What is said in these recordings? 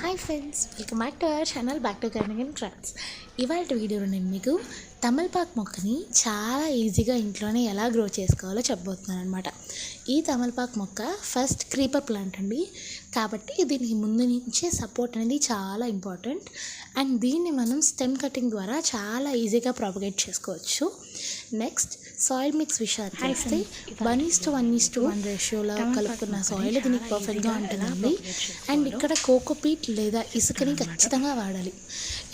Hi friends welcome back to our channel back to gardening and trans ఇవాళ వీడియోలో నేను మీకు తమలపాకు మొక్కని చాలా ఈజీగా ఇంట్లోనే ఎలా గ్రో చేసుకోవాలో చెప్పబోతున్నాను అనమాట ఈ తమలపాకు మొక్క ఫస్ట్ క్రీపర్ ప్లాంట్ అండి. కాబట్టి దీనికి ముందు నుంచే సపోర్ట్ అనేది చాలా ఇంపార్టెంట్ అండ్ దీన్ని మనం స్టెమ్ కటింగ్ ద్వారా చాలా ఈజీగా ప్రాపగేట్ చేసుకోవచ్చు. నెక్స్ట్ సాయిల్ మిక్స్ విషయానికి వస్తే one is to one is to one రేషియోలో కలుపుకున్న సాయిల్ దీనికి పర్ఫెక్ట్గా ఉంటుందండి అండ్ ఇక్కడ కోకోపీట్ లేదా ఇసుకని ఖచ్చితంగా వాడాలి.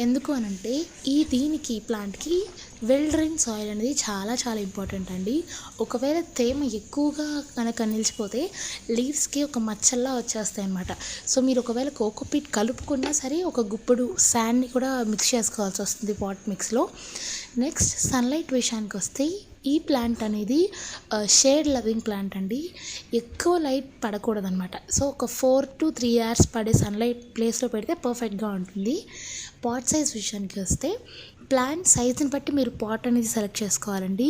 ఎందుకు అనంటే ఈ దీనికి ప్లాంట్కి వెల్ డ్రైన్ సాయిల్ అనేది చాలా చాలా ఇంపార్టెంట్ అండి. ఒకవేళ తేమ ఎక్కువగా కనుక నిలిచిపోతే లీవ్స్కి ఒక మచ్చల్లా వచ్చేస్తాయి అన్నమాట. సో మీరు ఒకవేళ కోకోపీట్ కలుపుకున్నా సరే ఒక గుప్పుడు శాండ్ని కూడా మిక్స్ చేసుకోవాల్సి వస్తుంది పాట్ మిక్స్లో నెక్స్ట్ సన్లైట్ విషయానికి వస్తే ఈ ప్లాంట్ అనేది షేడ్ లవింగ్ ప్లాంట్ అండి. ఎక్కువ లైట్ పడకూడదు అనమాట సో ఒక ఫోర్ టు త్రీ అవర్స్ పడే సన్లైట్ ప్లేస్లో పెడితే పర్ఫెక్ట్గా ఉంటుంది. పాట్ సైజ్ విషయానికి వస్తే ప్లాంట్ సైజుని బట్టి మీరు పాట్ అనేది సెలెక్ట్ చేసుకోవాలండి.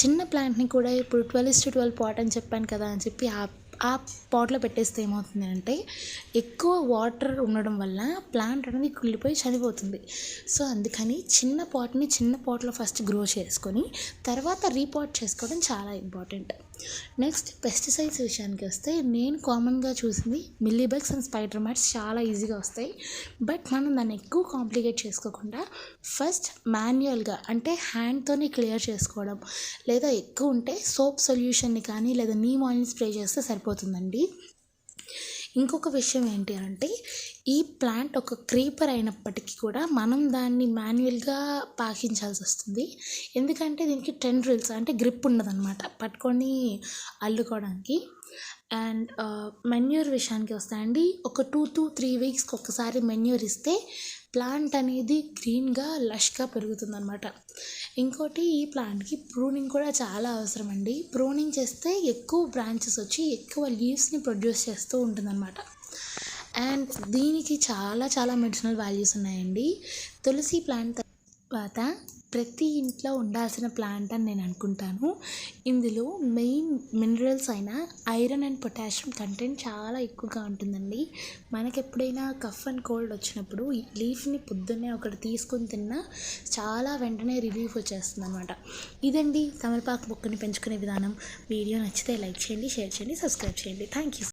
చిన్న ప్లాంట్ని కూడా ఇప్పుడు ట్వెల్వ్ టు ట్వెల్వ్ పాట్ అని చెప్పాను కదా అని చెప్పి ఆ ఆ పాట్లో పెట్టేస్తే ఏమవుతుంది అంటే ఎక్కువ వాటర్ ఉండడం వల్ల ప్లాంట్ అనేది కుళ్ళిపోయి చనిపోతుంది. సో అందుకని చిన్న పాట్ని చిన్న పాట్లో ఫస్ట్ గ్రో చేసుకొని తర్వాత రీపాట్ చేసుకోవడం చాలా ఇంపార్టెంట్. నెక్స్ట్ పెస్టిసైడ్స్ విషయానికి వస్తే నేను కామన్గా చూసింది మిల్లీబగ్స్ అండ్ స్పైడర్ మ్యాట్స్ చాలా ఈజీగా వస్తాయి. బట్ మనం దాన్ని ఎక్కువ కాంప్లికేట్ చేసుకోకుండా ఫస్ట్ మాన్యువల్గా అంటే హ్యాండ్తోనే క్లియర్ చేసుకోవడం లేదా ఎక్కువ ఉంటే సోప్ సొల్యూషన్ని కానీ లేదా నీమ్ ఆయిల్ని స్ప్రే చేస్తే సరిపోతుందండి. ఇంకొక విషయం ఏంటి అంటే ఈ ప్లాంట్ ఒక క్రీపర్ అయినప్పటికీ కూడా మనం దాన్ని మాన్యువల్గా పాకించాల్సి వస్తుంది. ఎందుకంటే దీనికి టెండ్రిల్స్ అంటే గ్రిప్ ఉండదన్నమాట పట్టుకొని అల్లుకోవడానికి. అండ్ మెన్యూర్ విషయానికి వస్తాయండి ఒక టూ టు త్రీ వీక్స్కి ఒకసారి మెన్యూర్ ఇస్తే ప్లాంట్ అనేది గ్రీన్గా లష్గా పెరుగుతుందన్నమాట. ఇంకోటి ఈ ప్లాంట్కి ప్రూనింగ్ కూడా చాలా అవసరం అండి ప్రూనింగ్ చేస్తే ఎక్కువ బ్రాంచెస్ వచ్చి ఎక్కువ లీవ్స్ని ప్రొడ్యూస్ చేస్తూ ఉంటుందన్నమాట. అండ్ దీనికి చాలా చాలా మెడిసినల్ వాల్యూస్ ఉన్నాయండి. తులసి ప్లాంట్ తర్వాత ప్రతి ఇంట్లో ఉండాల్సిన ప్లాంట్ అని నేను అనుకుంటాను. ఇందులో మెయిన్ మినరల్స్ అయిన ఐరన్ అండ్ పొటాషియం కంటెంట్ చాలా ఎక్కువగా ఉంటుందండి. మనకి ఎప్పుడైనా కఫ్ అండ్ కోల్డ్ వచ్చినప్పుడు ఈ లీఫ్ని పొద్దున్నే ఒకటి తీసుకొని తిన్నా చాలా వెంటనే రిలీఫ్ వచ్చేస్తుంది అనమాట ఇదండి తమలపాకు మొక్కని పెంచుకునే విధానం. వీడియో నచ్చితే లైక్ చేయండి షేర్ చేయండి సబ్స్క్రైబ్ చేయండి. Thank you